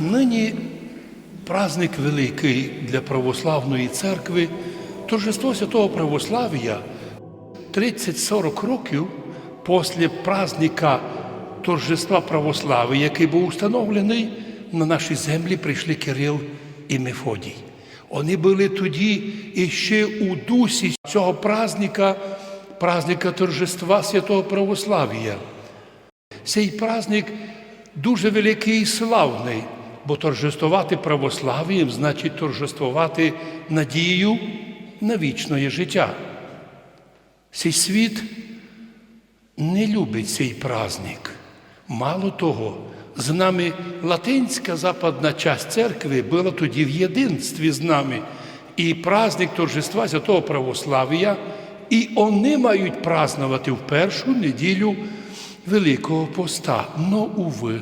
Нині праздник великий для православної церкви, торжество святого православ'я 30-40 років після праздника торжества православ'я, який був установлений, на наші землі прийшли Кирил і Мефодій. Вони були тоді іще у дусі цього праздника, праздника торжества святого православ'я. Цей праздник дуже великий і славний, бо торжествувати православ'ям значить торжествувати надію на вічне життя. Цей світ не любить цей праздник. Мало того, з нами латинська западна часть церкви була тоді в єдинстві з нами. І праздник торжества Святого Православ'я, і вони мають празднувати в першу неділю Великого Поста. Но, уви.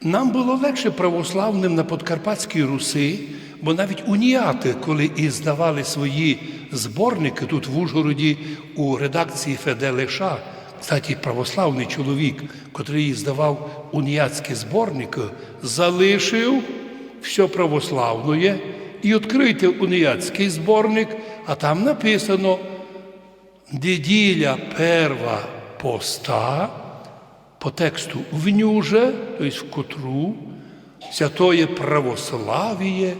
Нам було легше православним на Подкарпатській Руси, бо навіть уніати, коли і здавали свої зборники тут в Ужгороді у редакції Феде Леша, кстати, православний чоловік, котрий здавав уніатські зборники, залишив все православне і відкрийте уніатський зборник, а там написано неділя перва поста по тексту в нюже, тобто в котру святое православіє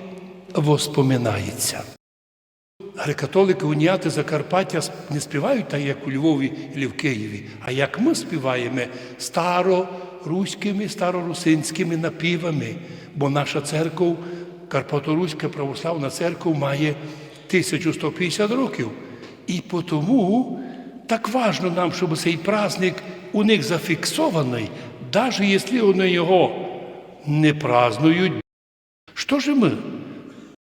воспоминається. Греко-католики уніати Закарпаття не співають так, як у Львові і в Києві, а як ми співаємо староруськими, старорусинськими напівами, бо наша церква, Карпаторуська православна церква, має 1150 років. І тому так важно нам, щоб цей праздник у них зафіксований, навіть якщо вони його не празднують. Що ж ми?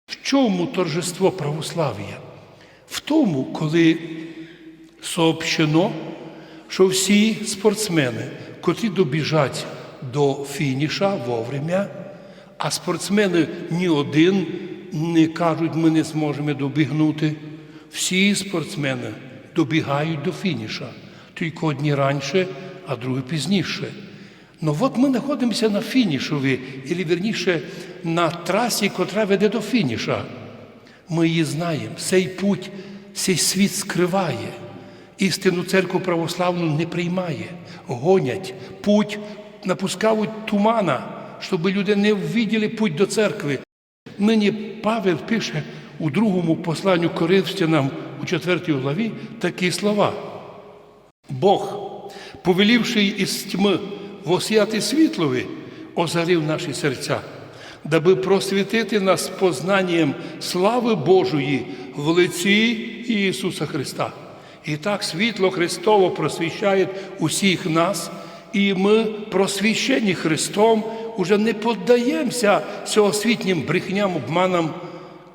В чому торжество православ'я? В тому, коли сообщено, що всі спортсмени, котрі добіжать до фініша вовремя, а спортсмени ні один не кажуть, ми не зможемо добігнути. Всі спортсмени добігають до фініша, тільки одні раніше, а другі пізніше. Ну от ми знаходимося на фінішові, або вірніше на трасі, котра веде до фініша. Ми її знаємо. Цей путь, цей світ скриває. Істинну церкву православну не приймає, гонять, путь напускають тумана, щоб люди не ввіділи путь до церкви. Нині Павел пише у другому посланню Коринфянам у 4 главі такі слова. Бог, повелівши із тьми восяти світлові, озарив наші серця, даби просвітити нас познанням слави Божої в лиці Ісуса Христа. І так світло Христово просвіщає усіх нас, і ми, просвіщені Христом, уже не поддаємося всеосвітнім брехням, обманам,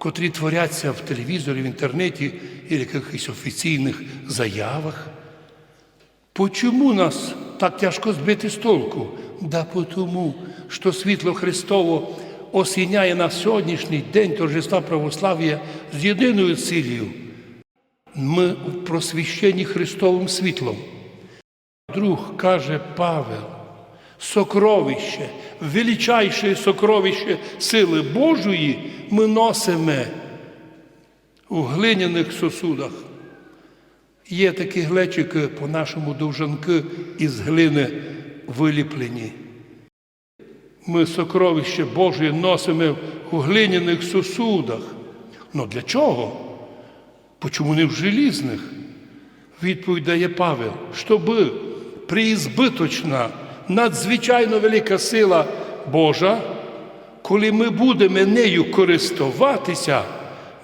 котрі творяться в телевізорі, в інтернеті і в якихось офіційних заявах. Почому нас так тяжко збити з толку? Да тому, що світло Христово осіняє на сьогоднішній день торжества православ'я з єдиною цілею. Ми просвіщені Христовим світлом. Друг каже Павел, сокровище, величайше сокровище сили Божої ми носимо у глиняних сосудах. Є такі глечики по-нашому довжанки із глини виліплені. Ми сокровище Боже носимо у глиняних сосудах. Ну для чого? Почому не в желізних? Відповідь дає Павел, щоб преізбиточна, надзвичайно велика сила Божа, коли ми будемо нею користуватися,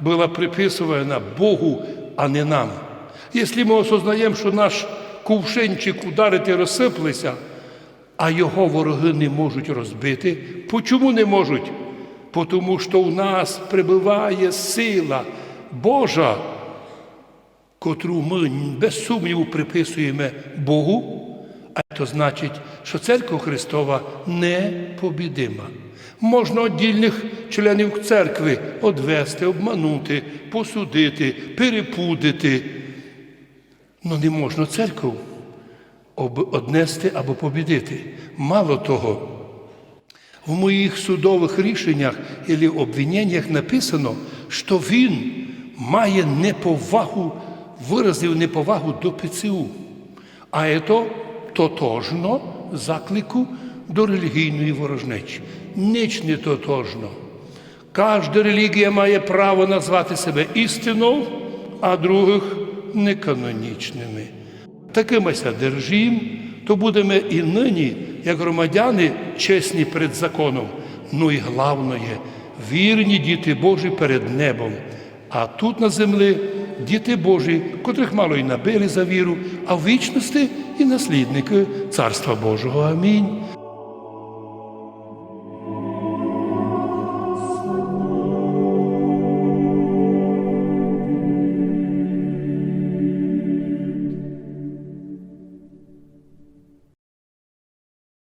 була приписувана Богу, а не нам. Якщо ми осознаємо, що наш кувшинчик ударити розсиплеться, а його вороги не можуть розбити, чому не можуть? Тому що в нас прибуває сила Божа, котру ми без сумніву приписуємо Богу, це значить, що церква Христова непобідима. Можна віддільних членів церкви одвести, обманути, посудити, перепудити. Ну не можна церкву однести або побідити. Мало того, В моїх судових рішеннях і обвиненнях написано, що він має неповагу, виразив неповагу до ПЦУ. А це тотожно заклику до релігійної ворожнечі. Ніч не тотожно. Кожна релігія має право назвати себе істиною, а других неканонічними. Такимося держим, то будемо і нині, як громадяни, чесні перед законом. Ну і головне, вірні діти Божі перед небом. А тут на землі діти Божі, котрих мало й набили за віру, а в вічності і наслідники Царства Божого. Амінь.